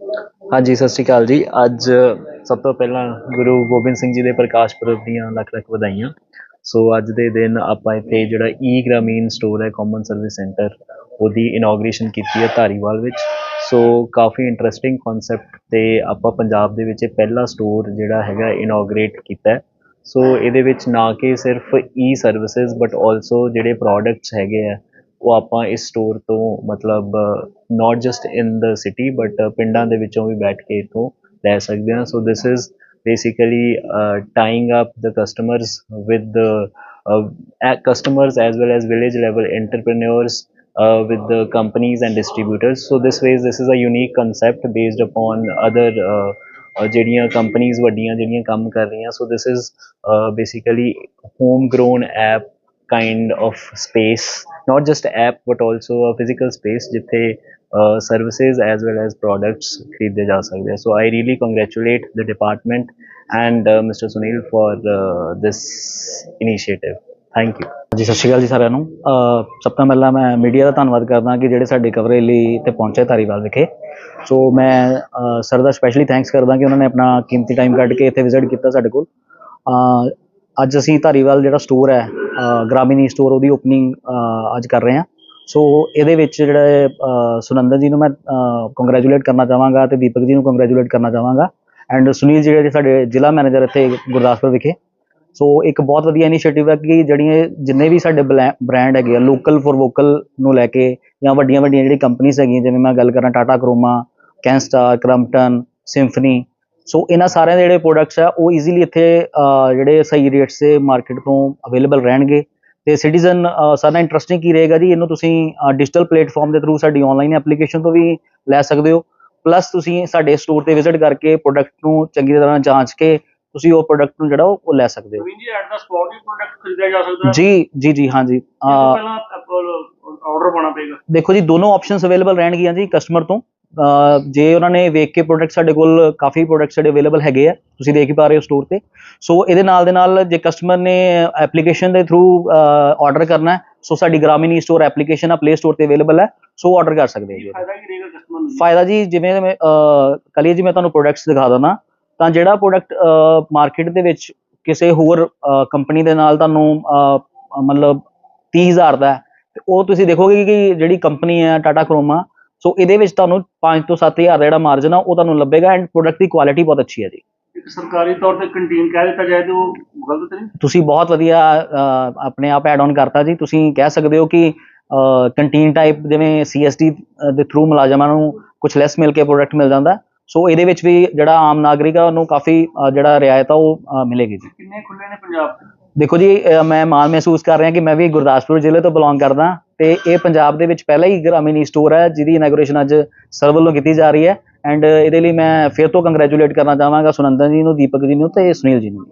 ਹਾਂਜੀ, ਸਤਿ ਸ਼੍ਰੀ ਅਕਾਲ ਜੀ। ਅੱਜ ਸਭ ਤੋਂ ਪਹਿਲਾਂ ਗੁਰੂ ਗੋਬਿੰਦ ਸਿੰਘ ਜੀ ਦੇ ਪ੍ਰਕਾਸ਼ ਪੁਰਬ ਦੀਆਂ ਲੱਖ ਲੱਖ ਵਧਾਈਆਂ। ਸੋ ਅੱਜ ਦੇ ਦਿਨ ਆਪਾਂ ਇੱਥੇ ਜਿਹੜਾ ਈ ਗ੍ਰਾਮੀਣ ਸਟੋਰ ਹੈ ਕਾਮਨ ਸਰਵਿਸ ਸੈਂਟਰ ਉਹਦੀ ਇਨੋਗ੍ਰੇਸ਼ਨ ਕੀਤੀ ਹੈ ਧਾਰੀਵਾਲ ਵਿੱਚ। ਸੋ ਕਾਫੀ ਇੰਟਰਸਟਿੰਗ ਕਨਸੈਪਟ ਤੇ ਆਪਾਂ ਪੰਜਾਬ ਦੇ ਵਿੱਚ ਇਹ ਪਹਿਲਾ ਸਟੋਰ ਜਿਹੜਾ ਹੈਗਾ ਇਨੋਗ੍ਰੇਟ ਕੀਤਾ ਹੈ। ਸੋ ਇਹਦੇ ਵਿੱਚ ਨਾ ਕਿ ਸਿਰਫ ਈ ਸਰਵਿਸਿਜ਼ ਬਟ ਆਲਸੋ ਜਿਹੜੇ ਪ੍ਰੋਡਕਟਸ ਹੈਗੇ ਆ ਉਹ ਆਪਾਂ ਇਸ ਸਟੋਰ ਤੋਂ ਮਤਲਬ not just in the city but ਪਿੰਡਾਂ ਦੇ ਵਿੱਚੋਂ ਵੀ ਬੈਠ ਕੇ ਇਥੋਂ ਲੈ ਸਕਦੇ ਹਾਂ so this is basically uh, tying up the customers with the uh, a- customers as well as village level entrepreneurs uh, with the companies and distributors so this ways this is a unique concept based upon other uh, uh, ਜਿਹੜੀਆਂ ਕੰਪਨੀਆਂ ਵੱਡੀਆਂ ਜਿਹੜੀਆਂ ਕੰਮ ਕਰ ਰਹੀਆਂ so this is basically home grown app kind of space not just app but also a physical space ਜਿੱਥੇ uh, services as well as products ਖਰੀਦੇ ਜਾ ਸਕਦੇ ਆ so I really congratulate the department and uh, Mr. Sunil for uh, this initiative thank you ਜੀ ਸਤਿ ਸ਼੍ਰੀ ਅਕਾਲ ਜੀ ਸਾਰਿਆਂ ਨੂੰ ਅਹ ਸਭ ਤੋਂ ਪਹਿਲਾਂ ਮੈਂ ਮੀਡੀਆ ਦਾ ਧੰਨਵਾਦ ਕਰਦਾ ਕਿ ਜਿਹੜੇ ਸਾਡੇ ਕਵਰੇਜ ਲਈ ਇੱਥੇ ਪਹੁੰਚੇ ਧਾਰੀਵਾਲ ਵਿਖੇ ਸੋ ਮੈਂ ਅਹ ਸਰ ਦਾ ਸਪੈਸ਼ਲੀ ਥੈਂਕਸ ਕਰਦਾ ਕਿ ਉਹਨਾਂ ਨੇ ਆਪਣਾ ਕੀਮਤੀ ਟਾਈਮ ਕੱਢ ਕੇ ਇੱਥੇ ਵਿਜ਼ਿਟ ਕੀਤਾ ਸਾਡੇ ਕੋਲ ਅਹ ਅੱਜ ਅਸੀਂ ਧਾਰੀਵਾਲ ਜਿਹੜਾ ਸਟੋਰ ਹੈ ਅਹ ਗ੍ਰਾਮੀਣੀ ਸਟੋਰ ਉਹਦੀ ਓਪਨਿੰਗ ਅੱਜ ਕਰ ਰਹੇ ਹਾਂ। ਸੋ ਇਹਦੇ ਵਿੱਚ ਜਿਹੜਾ ਅਹ ਸੁਨੰਦਨ ਜੀ ਨੂੰ ਮੈਂ ਕੰਗ੍ਰੈਚੁਲੇਟ ਕਰਨਾ ਚਾਹਾਂਗਾ ਤੇ ਦੀਪਕ ਜੀ ਨੂੰ ਕੰਗ੍ਰੈਚੁਲੇਟ ਕਰਨਾ ਚਾਹਾਂਗਾ। ਐਂਡ ਸੁਨੀਲ ਜੀ ਜਿਹੜੇ ਸਾਡੇ ਜ਼ਿਲ੍ਹਾ ਮੈਨੇਜਰ ਇੱਥੇ ਗੁਰਦਾਸਪੁਰ ਵਿਖੇ। ਸੋ ਇੱਕ ਬਹੁਤ ਵਧੀਆ ਇਨੀਸ਼ੀਏਟਿਵ ਹੈ ਕਿ ਜਿਹੜੀਆਂ ਜਿੰਨੇ ਵੀ ਸਾਡੇ ਬ੍ਰਾਂਡ ਹੈਗੇ ਆ ਲੋਕਲ ਫॉर ਵੋਕਲ ਨੂੰ ਲੈ ਕੇ ਜਾਂ ਵੱਡੀਆਂ ਵੱਡੀਆਂ ਜਿਹੜੀ ਕੰਪਨੀਆਂ ਹੈਗੀਆਂ, ਜਿਵੇਂ ਮੈਂ ਗੱਲ ਕਰਾਂ Tata Croma Canstar Crompton Symphony so ਇਹਨਾਂ ਸਾਰਿਆਂ ਦੇ ਜਿਹੜੇ ਪ੍ਰੋਡਕਟਸ ਆ ਉਹ ਈਜ਼ੀਲੀ ਇੱਥੇ ਜਿਹੜੇ ਸਹੀ ਰੇਟਸ ਤੇ ਮਾਰਕੀਟ ਤੋਂ ਅਵੇਲੇਬਲ ਰਹਿਣਗੇ। ਤੇ ਸਿਟੀਜ਼ਨ ਸਾਡਾ ਇੰਟਰਸਟਿੰਗ ਕੀ ਰਹੇਗਾ ਜੀ? ਇਹਨੂੰ ਤੁਸੀਂ ਡਿਜੀਟਲ ਪਲੇਟਫਾਰਮ ਦੇ ਥਰੂ ਸਾਡੀ ਆਨਲਾਈਨ ਐਪਲੀਕੇਸ਼ਨ ਤੋਂ ਵੀ ਲੈ ਸਕਦੇ ਹੋ। ਪਲੱਸ ਤੁਸੀਂ ਸਾਡੇ ਸਟੋਰ ਤੇ ਵਿਜ਼ਿਟ ਕਰਕੇ ਪ੍ਰੋਡਕਟ ਨੂੰ ਚੰਗੀ ਤਰ੍ਹਾਂ ਜਾਂਚ ਕੇ ਤੁਸੀਂ ਉਹ ਪ੍ਰੋਡਕਟ ਨੂੰ ਜਿਹੜਾ ਉਹ ਲੈ ਸਕਦੇ ਹੋ। ਜੀ ਐਟ ਦਾ ਸਪੌਟ ਵੀ ਪ੍ਰੋਡਕਟ ਖਰੀਦਿਆ ਜਾ ਸਕਦਾ ਜੀ ਜੀ ਜੀ ਹਾਂ ਜੀ। ਪਹਿਲਾਂ ਆਰਡਰ ਪਾਉਣਾ ਪਏਗਾ। ਦੇਖੋ ਜੀ ਦੋਨੋਂ ਆਪਸ਼ਨਸ ਅਵੇਲੇਬਲ ਰਹਿਣਗੀਆਂ ਜੀ ਕਸਟਮਰ ਤੋਂ। ਜੇ ਉਹਨਾਂ ਨੇ ਵੇਖ ਕੇ ਪ੍ਰੋਡਕਟ ਸਾਡੇ ਕੋਲ ਕਾਫੀ ਪ੍ਰੋਡਕਟ ਸਾਡੇ ਅਵੇਲੇਬਲ ਹੈਗੇ ਆ ਤੁਸੀਂ ਦੇਖ ਹੀ ਪਾ ਰਹੇ ਹੋ ਸਟੋਰ ਤੇ ਸੋ ਇਹਦੇ ਨਾਲ ਦੇ ਨਾਲ ਜੇ ਕਸਟਮਰ ਨੇ ਐਪਲੀਕੇਸ਼ਨ ਦੇ ਥਰੂ ਆਰਡਰ ਕਰਨਾ ਹੈ ਸੋ ਸਾਡੀ ਗ੍ਰਾਮੀਣੀ ਸਟੋਰ ਐਪਲੀਕੇਸ਼ਨ ਆ ਪਲੇ ਸਟੋਰ ਤੇ ਅਵੇਲੇਬਲ ਹੈ ਸੋ ਆਰਡਰ ਕਰ ਸਕਦੇ ਹੋ ਜੀ ਫਾਇਦਾ ਜੀ? ਫਾਇਦਾ ਜੀ ਜਿਵੇਂ ਮੈਂ ਕਲੀਏ ਜੀ ਮੈਂ ਤੁਹਾਨੂੰ ਪ੍ਰੋਡਕਟਸ ਦਿਖਾ ਦਿੰਦਾ ਤਾਂ ਜਿਹੜਾ ਪ੍ਰੋਡਕਟ ਮਾਰਕੀਟ ਦੇ ਵਿੱਚ ਕਿਸੇ ਹੋਰ ਕੰਪਨੀ ਦੇ ਨਾਲ ਤੁਹਾਨੂੰ ਮਤਲਬ 30000 ਦਾ ਹੈ ਉਹ ਤੁਸੀਂ ਦੇਖੋਗੇ ਕਿ ਜਿਹੜੀ ਕੰਪਨੀ ਹੈ ਟਾਟਾ ਕਰੋਮਾ ਸੋ ਇਹਦੇ ਵਿੱਚ ਤੁਹਾਨੂੰ 5 ਤੋਂ 7000 ਦਾ ਜਿਹੜਾ ਮਾਰਜਨ ਆ ਉਹ ਤੁਹਾਨੂੰ ਲੱਭੇਗਾ ਐਂਡ ਪ੍ਰੋਡਕਟ ਦੀ ਕੁਆਲਿਟੀ ਬਹੁਤ ਅੱਛੀ ਹੈ ਜੀ। ਸਰਕਾਰੀ ਤੌਰ ਤੇ ਕੰਟੀਨ ਕਹਿ ਦਿੱਤਾ ਜਾਏ ਤੇ ਉਹ ਗਲਤ ਨਹੀਂ? ਤੁਸੀਂ ਬਹੁਤ ਵਧੀਆ ਆਪਣੇ ਆਪ ਐਡ ਆਨ ਕਰਤਾ ਜੀ। ਤੁਸੀਂ ਕਹਿ ਸਕਦੇ ਹੋ ਕਿ ਕੰਟੀਨ ਟਾਈਪ ਜਿਵੇਂ ਸੀਐਸਡੀ ਦੇ ਥਰੂ ਮੁਲਾਜ਼ਮਾਂ ਨੂੰ ਕੁਝ ਲੈਸ ਮਿਲ ਕੇ ਪ੍ਰੋਡਕਟ ਮਿਲ ਜਾਂਦਾ। ਸੋ ਇਹਦੇ ਵਿੱਚ ਵੀ ਜਿਹੜਾ ਆਮ ਨਾਗਰਿਕ ਆ ਉਹਨੂੰ ਕਾਫੀ ਜਿਹੜਾ ਰਿਆਇਤ ਆ ਉਹ ਮਿਲੇਗੀ ਜੀ। ਕਿੰਨੇ ਖੁੱਲੇ ਨੇ ਪੰਜਾਬ ਦੇਖੋ ਜੀ ਮੈਂ ਮਾਣ ਮਹਿਸੂਸ ਕਰ ਰਿਹਾ ਕਿ ਮੈਂ ਵੀ ਗੁਰਦਾਸਪੁਰ ਜ਼ਿਲ੍ਹੇ ਤੋਂ ਬਿਲੋਂਗ ਕਰਦਾ। ਤੇ ਇਹ ਪੰਜਾਬ ਦੇ ਵਿੱਚ ਪਹਿਲਾ ਹੀ ਗ੍ਰਾਮੀਣੀ ਸਟੋਰ e ਹੈ, ਜਿਹਦੀ ਇਨੋਗ੍ਰੇਸ਼ਨ ਅੱਜ ਸਰ ਵੱਲੋਂ ਕੀਤੀ ਜਾ ਰਹੀ ਹੈ। ਐਂਡ ਇਹਦੇ ਲਈ ਮੈਂ ਫਿਰ ਤੋਂ ਕੰਗ੍ਰੈਚੁਲੇਟ ਕਰਨਾ ਚਾਹਾਂਗਾ ਸੁਨੰਦਨ ਜੀ ਨੂੰ, ਦੀਪਕ ਜੀ ਨੂੰ ਤੇ ਸੁਨੀਲ ਜੀ ਨੂੰ